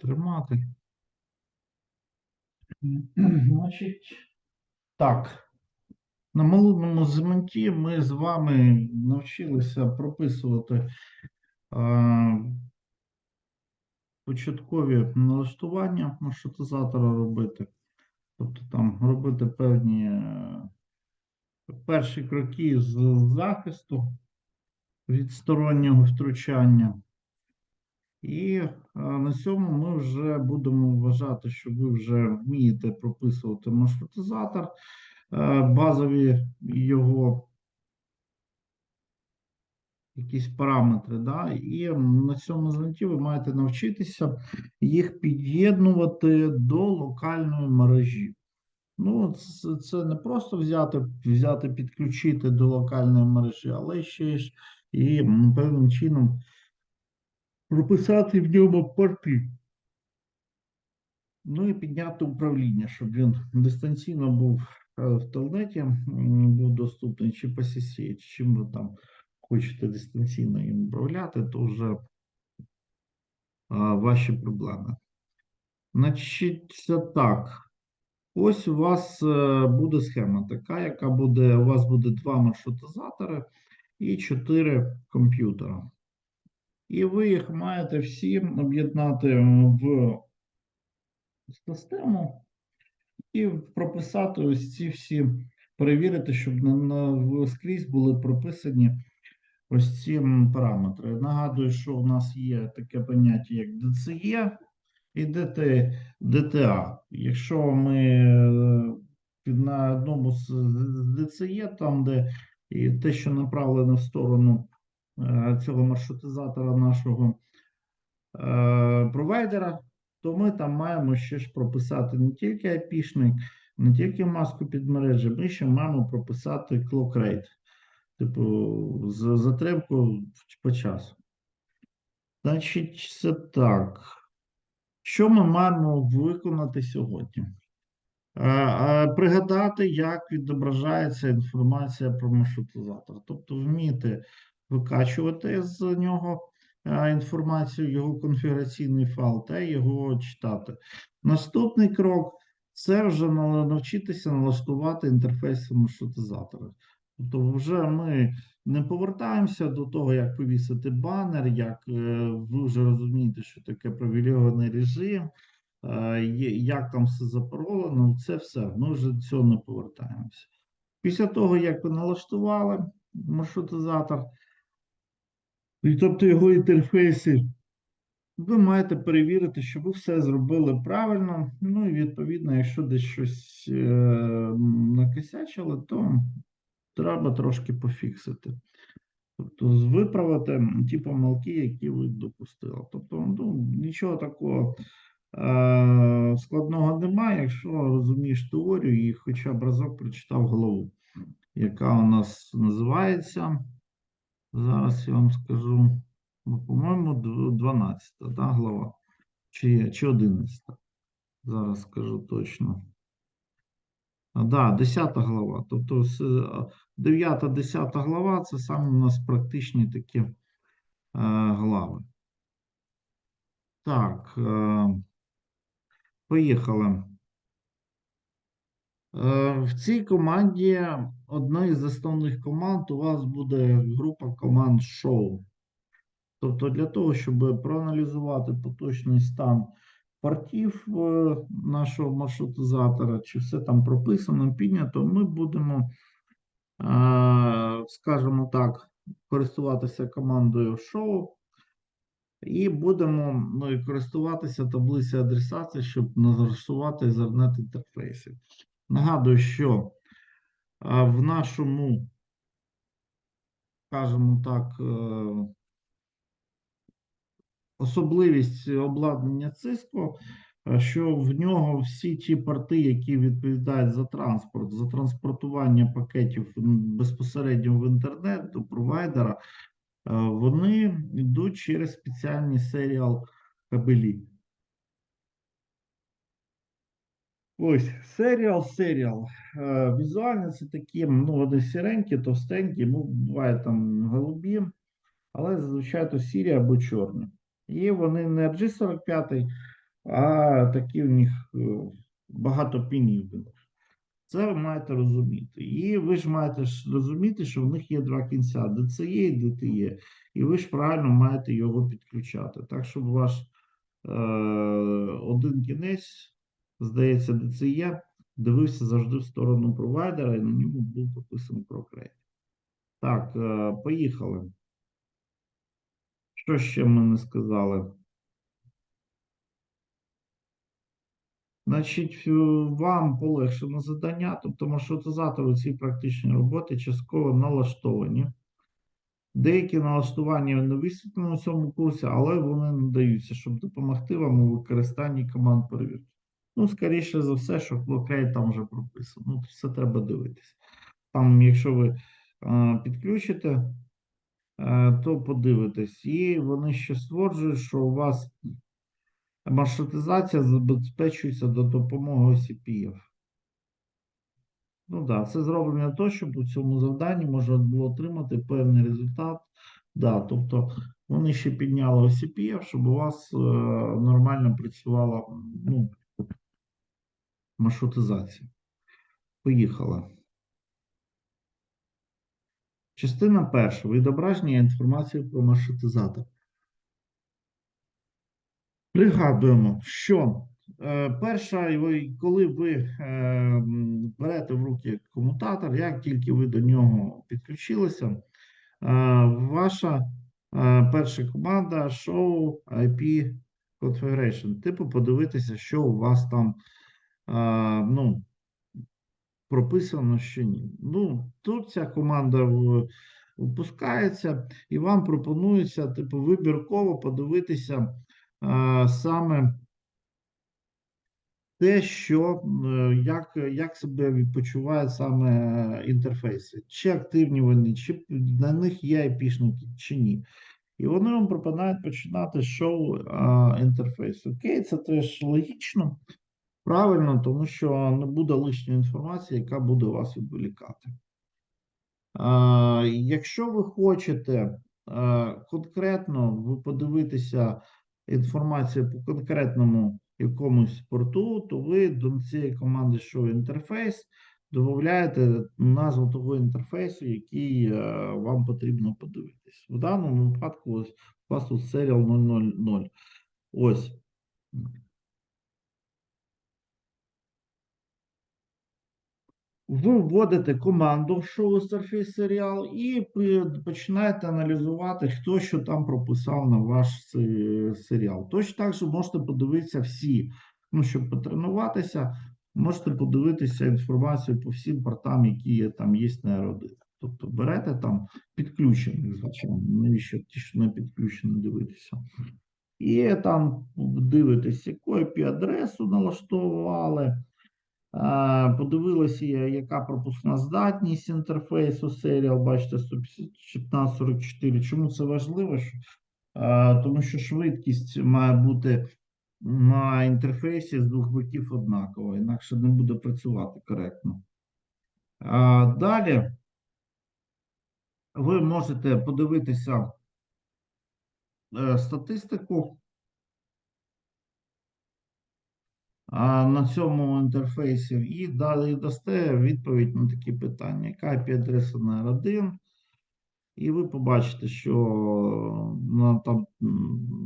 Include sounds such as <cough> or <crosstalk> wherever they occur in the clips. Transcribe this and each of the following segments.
тримати. <clears throat> Значить, так. На малудному зементі ми з вами навчилися прописувати е, початкові налаштування маршрутизатора робити. Тобто там робити певні е, перші кроки з захисту від стороннього втручання. І на цьому ми вже будемо вважати, що ви вже вмієте прописувати маршрутизатор, е, базові його якісь параметри. Да? І на цьому занятті ви маєте навчитися їх під'єднувати до локальної мережі. Ну, це, це не просто взяти, взяти, підключити до локальної мережі, але ще і певним чином прописати в ньому порти. Ну і підняти управління, щоб він дистанційно був е, в телнеті, був доступний чи по CC, чим ви там хочете дистанційно їм управляти, то вже а, ваші проблеми. Значить, так. Ось у вас е, буде схема така, яка буде, у вас буде два маршрутизатори і чотири комп'ютера. І ви їх маєте всі об'єднати в систему і прописати ось ці всі, перевірити, щоб на, на скрізь були прописані ось ці параметри. Нагадую, що у нас є таке поняття, як DCE і DT, DTA. Якщо ми е, на одному з DCE, там, де і те, що направлено в сторону цього маршрутизатора нашого е, провайдера, то ми там маємо ще ж прописати не тільки IP-шник, не тільки маску під мережі, ми ще маємо прописати clock rate, типу затримку по часу. Значить, це так. Що ми маємо виконати сьогодні? Е, е, Пригадати, як відображається інформація про маршрутизатор. Тобто вміти викачувати з нього е, інформацію, його конфігураційний файл та його читати. Наступний крок це вже навчитися налаштувати інтерфейс маршрутизатора. Тобто, вже ми не повертаємося до того, як повісити банер, як е, ви вже розумієте, що таке привілейований режим, е, як там все запаролено, це все. Ми вже до цього не повертаємося. Після того, як ви налаштували маршрутизатор, і тобто його інтерфейси, ви маєте перевірити, що ви все зробили правильно. Ну і відповідно, якщо десь щось е, накосячили, то треба трошки пофіксити. Тобто виправити ті помилки, які ви допустили. Тобто, ну, нічого такого е, складного немає, якщо розумієш теорію і хоча б разок прочитав голову, яка у нас називається. Зараз я вам скажу, ну, по-моєму, дв- 12 да, глава, чи, чи 11. Зараз скажу точно. А, да, 10 глава. Тобто 9-10 глава це саме у нас практичні такі е, глави. Так, е, поїхали. Е, В цій команді одна із основних команд у вас буде група команд шоу. Тобто для того, щоб проаналізувати поточний стан портів е, нашого маршрутизатора, чи все там прописано, піднято, ми будемо, е, скажімо так, користуватися командою show і будемо ну, користуватися таблицею адресації, щоб налаштувати Ethernet інтерфейси. Нагадую, що в нашому, скажімо так, е, особливість обладнання Cisco, е, що в нього всі ті порти, які відповідають за транспорт, за транспортування пакетів безпосередньо в інтернет до провайдера, е, вони йдуть через спеціальні серіал кабелі. Ось, серіал, серіал. Е, Візуально це такі, ну, вони сіренькі, товстенькі, ну, буває там голубі, але зазвичай то сірі або чорні. І вони не G45, а такі в них е, багато пінів. Це ви маєте розуміти. І ви ж маєте розуміти, що в них є два кінця ДЦЄ і ДТЄ. І ви ж правильно маєте його підключати. Так, щоб ваш е, один кінець, здається, ДЦЄ, дивився завжди в сторону провайдера, і на ньому був прописаний прокрейт. Так, е, поїхали. Що ще ми не сказали? Значить, вам полегшено завдання, тобто маршрутизатори ці практичні роботи частково налаштовані. Деякі налаштування не висвітлені у цьому курсі, але вони надаються, щоб допомогти вам у використанні команд перевірки. Ну, скоріше за все, що блокрейт там вже прописано. Ну, все треба дивитися. Там, якщо ви е, підключите, е, то подивитесь. І вони ще стверджують, що у вас маршрутизація забезпечується до допомоги OCPF. Ну так, да, це зроблено для того, щоб у цьому завданні можна було отримати певний результат. Да, тобто вони ще підняли OCPF, щоб у вас е, нормально працювала ну, маршрутизація. Поїхала. Частина перша. Відображення інформації про маршрутизатор. Пригадуємо, що е, перша, коли ви е, берете в руки комутатор, як тільки ви до нього підключилися, е, ваша перша команда Show IP Configuration. Типу, подивитися, що у вас там ну, прописано, що ні. Ну, тут ця команда в- впускається, і вам пропонується, типу, вибірково подивитися е, саме те, що е, як, як себе відпочивають саме інтерфейси, чи активні вони, чи на них є айпішники, чи ні. І вони вам пропонують починати з шоу а, інтерфейсу. Окей, це теж логічно, правильно, тому що не буде лишньої інформації, яка буде вас відволікати. Якщо ви хочете конкретно ви подивитися інформацію по конкретному якомусь порту, то ви до цієї команди Show інтерфейс додаєте назву того інтерфейсу, який е, вам потрібно подивитись. В даному випадку ось у вас тут serial 000. Ось. Ви вводите команду в Show Surface Serial і починаєте аналізувати, хто що там прописав на ваш серіал. Точно так же можете подивитися всі, ну, щоб потренуватися, можете подивитися інформацію по всім портам, які є, там є на R1. Тобто берете там підключених, звичайно, навіщо ті, що не підключені, дивитися. І там дивитесь, яку IP-адресу налаштовували. Е, Подивилися, яка пропускна здатність інтерфейсу Serial, бачите, 11544. Чому це важливо? Е, Тому що швидкість має бути на інтерфейсі з двох боків однакова, інакше не буде працювати коректно. Далі ви можете подивитися е, статистику. а, на цьому інтерфейсі і далі дасте відповідь на такі питання. Яка IP-адреса на R1? І ви побачите, що на, там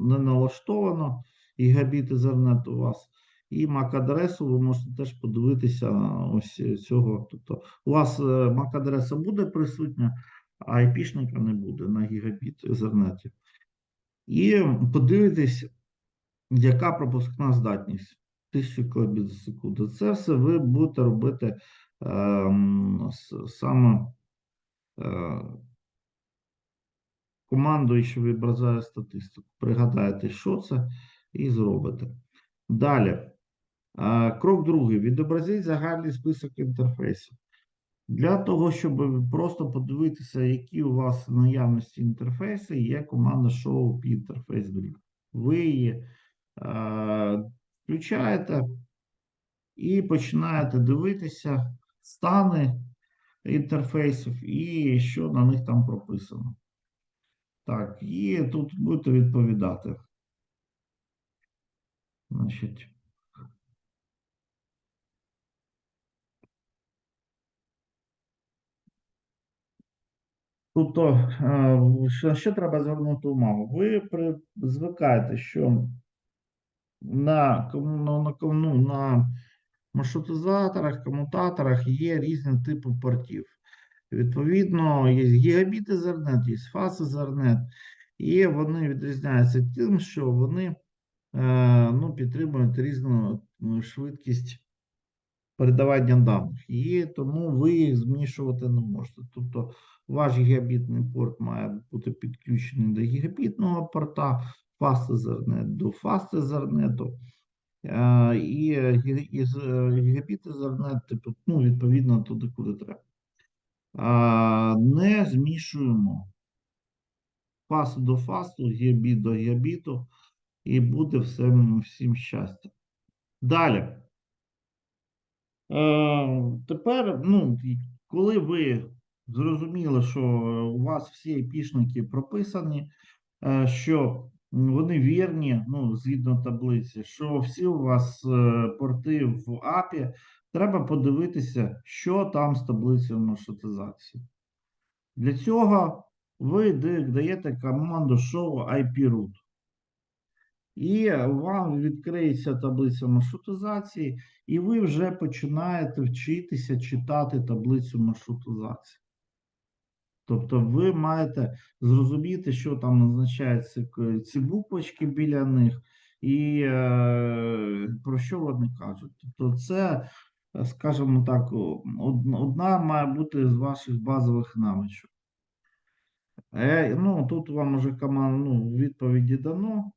не налаштовано гігабіт Ethernet у вас. І MAC-адресу ви можете теж подивитися ось цього. Тобто у вас е, MAC-адреса буде присутня, а IP-шника не буде на гігабіт Ethernet. І подивитись, яка пропускна здатність. 1000 кбіт за секунду. Це все ви будете робити ем, саме е, командою, що відображає статистику. Пригадаєте, що це, і зробите. Далі. Е, крок другий. Відобразіть загальний список інтерфейсів. Для того, щоб просто подивитися, які у вас наявності інтерфейси, є команда Show P Interface. Ви її включаєте і починаєте дивитися стани інтерфейсів і що на них там прописано. Так, і тут будете відповідати. Значить. Тобто, що, що треба звернути увагу? Ви звикаєте, що на, на, на, ну, на маршрутизаторах, комутаторах є різні типи портів. Відповідно, є гігабіт Ethernet, є фаз Ethernet, і вони відрізняються тим, що вони е, ну, підтримують різну ну, швидкість передавання даних, і тому ви їх змішувати не можете. Тобто ваш гігабітний порт має бути підключений до гігабітного порта, Ethernet до Fast Ethernet, е, і гі- із е, гігабіт типу, ну, відповідно туди, куди треба. А, Не змішуємо фаз до фасту, гігабіт до гігабіту, і буде все, всім щастя. Далі. Е, тепер, ну, коли ви зрозуміли, що у вас всі айпішники прописані, е, що вони вірні, ну, згідно таблиці, що всі у вас е, порти в АПі, треба подивитися, що там з таблицею маршрутизації. Для цього ви даєте команду show IP root. І вам відкриється таблиця маршрутизації, і ви вже починаєте вчитися читати таблицю маршрутизації. Тобто ви маєте зрозуміти, що там означаються ці буквочки біля них, і е, про що вони кажуть. Тобто, це, е, скажімо так, одна має бути з ваших базових навичок. Е, ну, тут вам уже команд, ну, відповіді дано.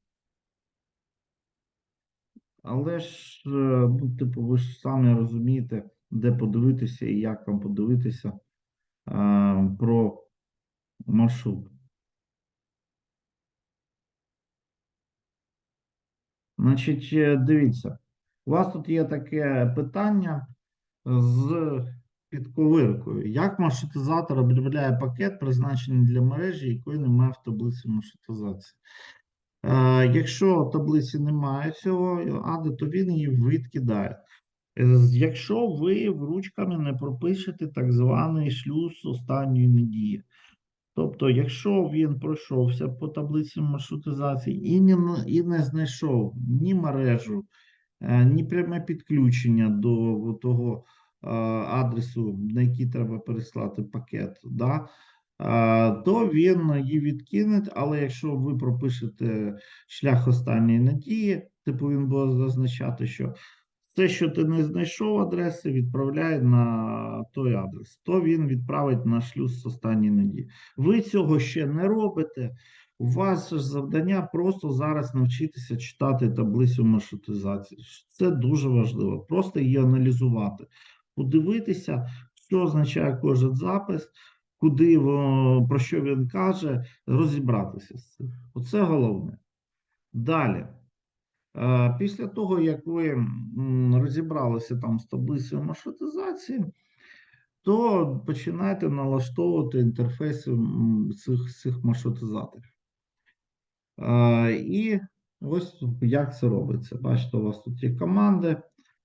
Але ж, е, ну, типу, ви ж самі розумієте, де подивитися і як вам подивитися про маршрут. Значить, е, дивіться, у вас тут є таке питання з підковиркою. Як маршрутизатор обробляє пакет, призначений для мережі, якої немає в таблиці маршрутизації? Е, Якщо таблиці немає цього ади, то він її відкидає. Е, Якщо ви в ручками не пропишете так званий шлюз останньої надії. Тобто, якщо він пройшовся по таблиці маршрутизації і не, і не знайшов ні мережу, е, ні пряме підключення до того е, адресу, на який треба переслати пакет, да, то він її відкине, але якщо ви пропишете шлях останньої надії, типу він буде зазначати, що все, що ти не знайшов адреси, відправляй на той адрес, то він відправить на шлюз з останньої надії. Ви цього ще не робите. У вас ж завдання просто зараз навчитися читати таблицю маршрутизації. Це дуже важливо. Просто її аналізувати, подивитися, що означає кожен запис, куди про що він каже, розібратися з цим. Оце головне. Далі. Е, Після того, як ви розібралися там з таблицею маршрутизації, то починаєте налаштовувати інтерфейси цих, цих маршрутизаторів. Е, І ось як це робиться. Бачите, у вас тут є команди.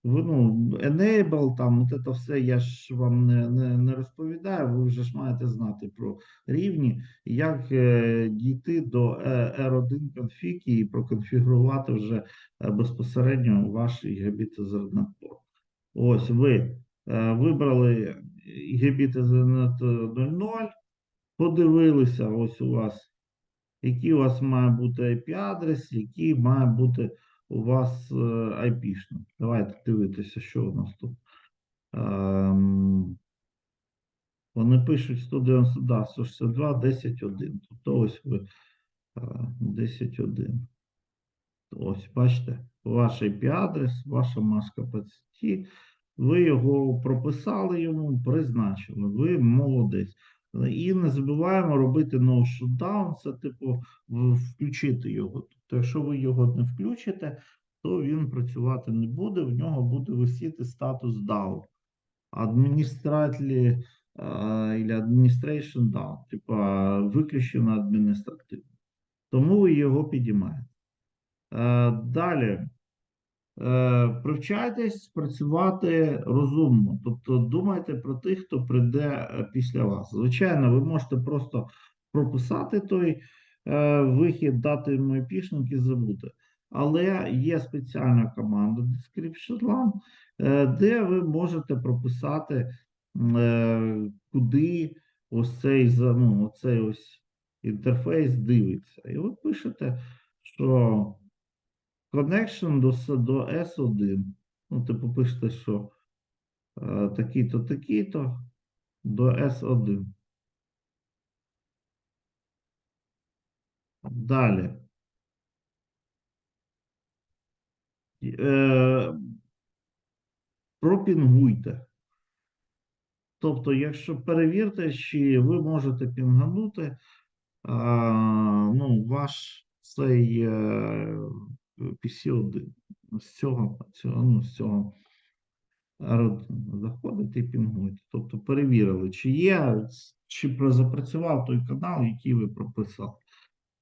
Ну, enable, там, от це все я ж вам не, не, не розповідаю, ви вже ж маєте знати про рівні, як е, дійти до е, R1 конфіг і проконфігурувати вже е, безпосередньо ваш гігабіт Ethernet порт. Ось ви вибрали гігабіт Ethernet 00, подивилися, ось у вас який у вас має бути IP-адрес, який має бути у вас е, Давайте дивитися, що у нас тут. Ем, Вони пишуть 190, да, 162, 10.1. Тобто ось ви е, 10.1. Ось, бачите, ваш IP-адрес, ваша маска PCT, ви його прописали йому, призначили. Ви молодець. І не забуваємо робити no shutdown, це типу включити його. Тобто, якщо ви його не включите, то він працювати не буде, в нього буде висіти статус down. Адміністратлі або administration down, типа виключено адміністративно. Тому ви його підіймаєте. Е, Далі е, привчайтесь працювати розумно. Тобто думайте про тих, хто прийде е, після вас. Звичайно, ви можете просто прописати той е, вихід, дати йому епішник і забути. Але є спеціальна команда Description, е, де ви можете прописати, е, куди ось цей, ну, оцей ось інтерфейс дивиться. І ви пишете, що connection до, до S1. Ну, типу пишете, що е, такий-то, такий-то до S1. Далі. Е, пропінгуйте. Тобто, якщо перевірте, чи ви можете пінганути ну, ваш цей е, PC1 з цього, ну, з цього родину. Заходите і пінгуєте. Тобто перевірили, чи є, чи запрацював той канал, який ви прописали.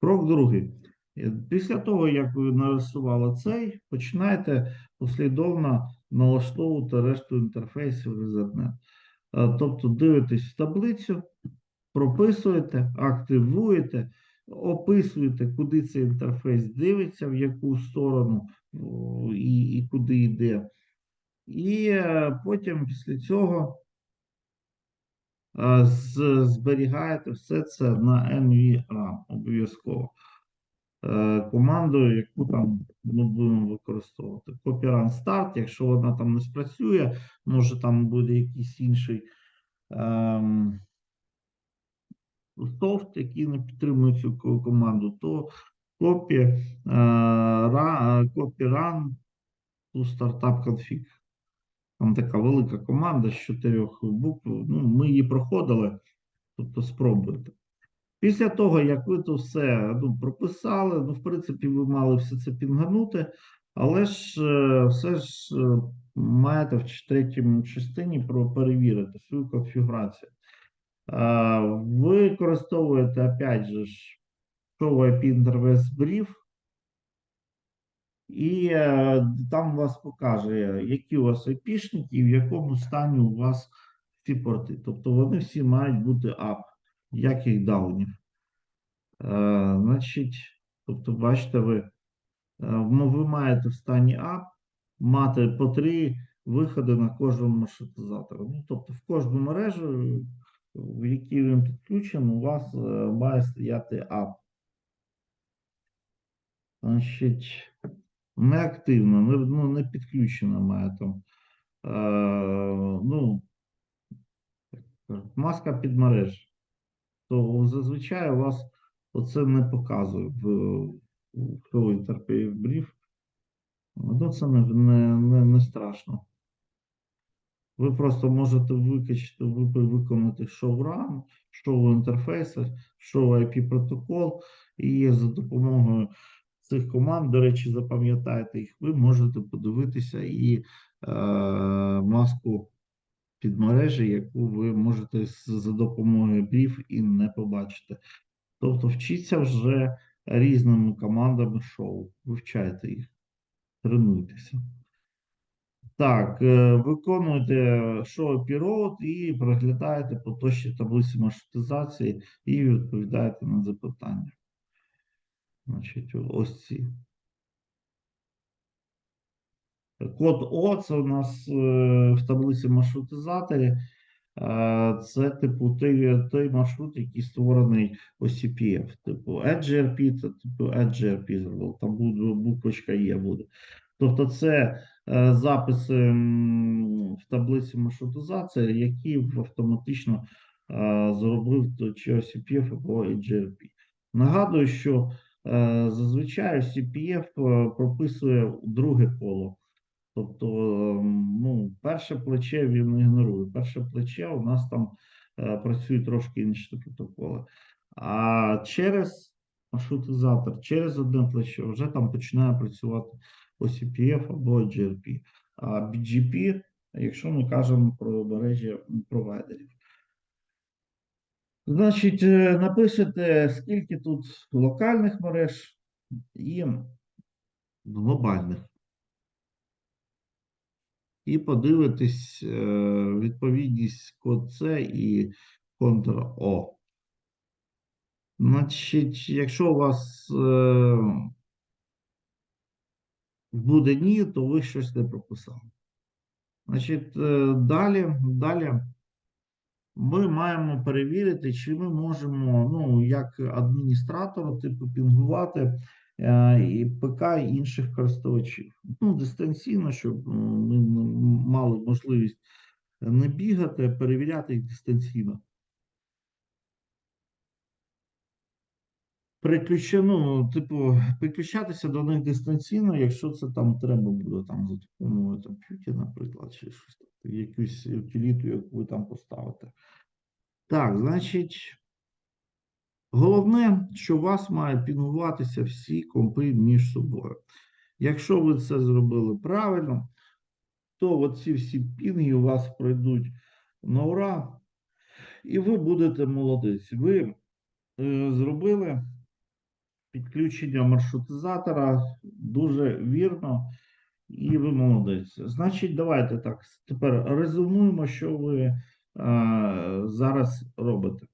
Крок другий. Е, Після того, як ви нарисували цей, починаєте послідовно налаштовувати решту інтерфейсів Ethernet. Е, Тобто дивитесь в таблицю, прописуєте, активуєте, описуєте, куди цей інтерфейс дивиться, в яку сторону і, і куди йде. І е, потім після цього зберігаєте все це на NVRAM обов'язково. Е, Командою, яку там ми будемо використовувати. Copy run start, якщо вона там не спрацює, може там буде якийсь інший ем, софт, який не підтримує цю команду, то copy, е, copy run to startup config. Там така велика команда з чотирьох букв. Ну, ми її проходили, тобто спробуйте. Після того, як ви то все ну, прописали, ну, в принципі, ви мали все це пінганути, але ж е, все ж е, маєте в третьому частині перевірити свою конфігурацію. Ви використовуєте, опять же, show IP interface brief, і е, там вас покаже, які у вас айпішники і в якому стані у вас ці порти. Тобто вони всі мають бути up, ніяких даунів. Е, значить, тобто, бачите, ви, е, ну, ви маєте в стані up мати по три виходи на кожному маршрутизатору. Ну, тобто, в кожну мережу, в якій він підключений, у вас має стояти up. Значить, неактивно, не, ну, не підключена має там. Е, ну, маска під мереж. То зазвичай у вас оце не показує в, в Flow Interface Brief. Ну, це не, не, не, страшно. Ви просто можете викачати, ви- виконати run, show інтерфейси, show IP протокол, і за допомогою цих команд, до речі, запам'ятайте їх, ви можете подивитися і е, маску під мережі, яку ви можете за допомогою брів і не побачити. Тобто вчіться вже різними командами шоу, вивчайте їх, тренуйтеся. Так, е, виконуйте show Road і проглядаєте поточні таблиці маршрутизації і відповідаєте на запитання. Значить, ось ці. Код О це у нас е, в таблиці маршрутизаторі. Е, Це типу той, той маршрут, який створений OCPF. Типу EdgeRP, це типу EdgeRP зробив. Там буде буквочка Є буде. Тобто це е, записи в таблиці маршрутизації, які автоматично зробив чи OCPF або EdgeRP. Нагадую, що зазвичай OCPF е, прописує друге коло. Тобто, ем, ну, перше плече він ігнорує. Перше плече у нас там е, працюють трошки інші протоколи. А через маршрутизатор, через одне плече вже там починає працювати OCPF або GRP. А BGP, якщо ми кажемо про мережі провайдерів. Значить, е, напишете, скільки тут локальних мереж і глобальних. і подивитись е, відповідність код С і Ctrl-O. Значить, якщо у вас е, буде ні, то ви щось не прописали. Значить, далі, далі ми маємо перевірити, чи ми можемо, ну, як адміністратор, типу, пінгувати е, і ПК інших користувачів. Ну, дистанційно, щоб е, ми мали можливість не бігати, а перевіряти їх дистанційно. Переключи, ну, типу, підключатися до них дистанційно, якщо це там треба буде там за допомогою там, Qt, наприклад, чи щось таке, якусь утиліту, яку ви там поставите. Так, значить, головне, що у вас мають пінгуватися всі компи між собою. Якщо ви це зробили правильно, то оці всі пінги у вас пройдуть на ура, і ви будете молодець. Ви е, зробили підключення маршрутизатора дуже вірно, і ви молодець. Значить, давайте так. Тепер резюмуємо, що ви е, зараз робите.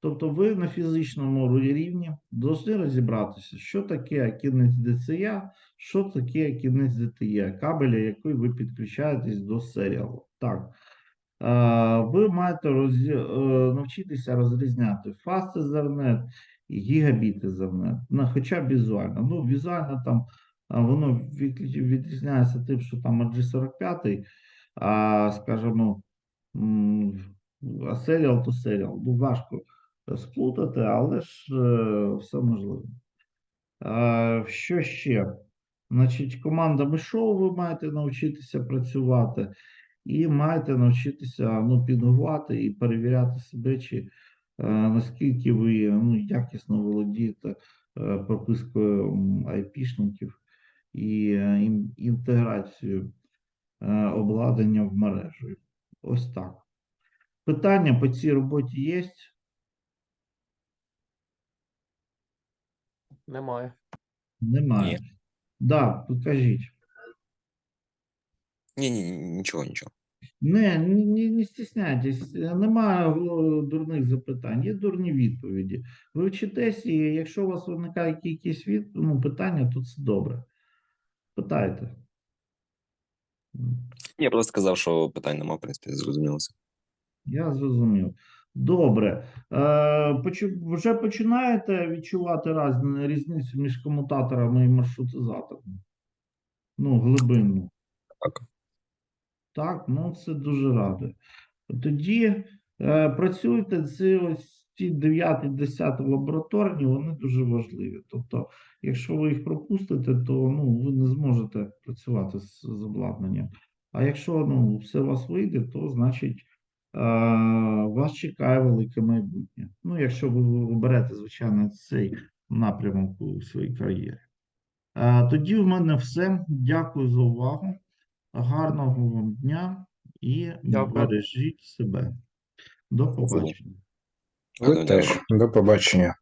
Тобто, ви на фізичному рівні повинні розібратися, що таке кінець DCA, що таке кінець DTE, кабеля, який ви підключаєтесь до серіалу. Так. Е, Ви маєте розі... е, навчитися розрізняти Fast Ethernet і Gigabit Ethernet, хоча б візуально. Ну, візуально там а, воно відрізняється тим, що там RG45, а, скажімо, серіал то серіал. Ну, важко сплутати, але ж е, все можливо. Що ще? Значить, командами шоу ви маєте навчитися працювати і маєте навчитися ну, пінгувати і перевіряти себе, чи е, наскільки ви ну, якісно володієте е, пропискою айпішників і е, ін- інтеграцією е, обладнання в мережу. Ось так. Питання по цій роботі є? Немає. Немає. Ні. Да, покажіть. Ні, ні, ні, нічого, нічого. Не, не, не, стісняйтесь, е, немає дурних запитань, є дурні відповіді. Ви вчитесь, і якщо у вас виникають якісь від, ну, питання, то це добре. Питайте. Я просто сказав, що питань нема, в принципі, зрозуміло. все. Я зрозумів. Добре. Е, почу- вже починаєте відчувати раз, різницю між комутаторами і маршрутизаторами? Ну, глибинну. Так. Так, ну це дуже радує. Тоді е, працюйте ці ось ці 9 10 лабораторні, вони дуже важливі. Тобто, якщо ви їх пропустите, то ну, ви не зможете працювати з, з обладнанням. А якщо ну, все у вас вийде, то значить е, вас чекає велике майбутнє. Ну, якщо ви оберете, звичайно, цей напрямок у своїй кар'єрі. Е, тоді в мене все. Дякую за увагу. Гарного вам дня і Дякую. бережіть себе. До побачення. Ви дня. теж. До побачення.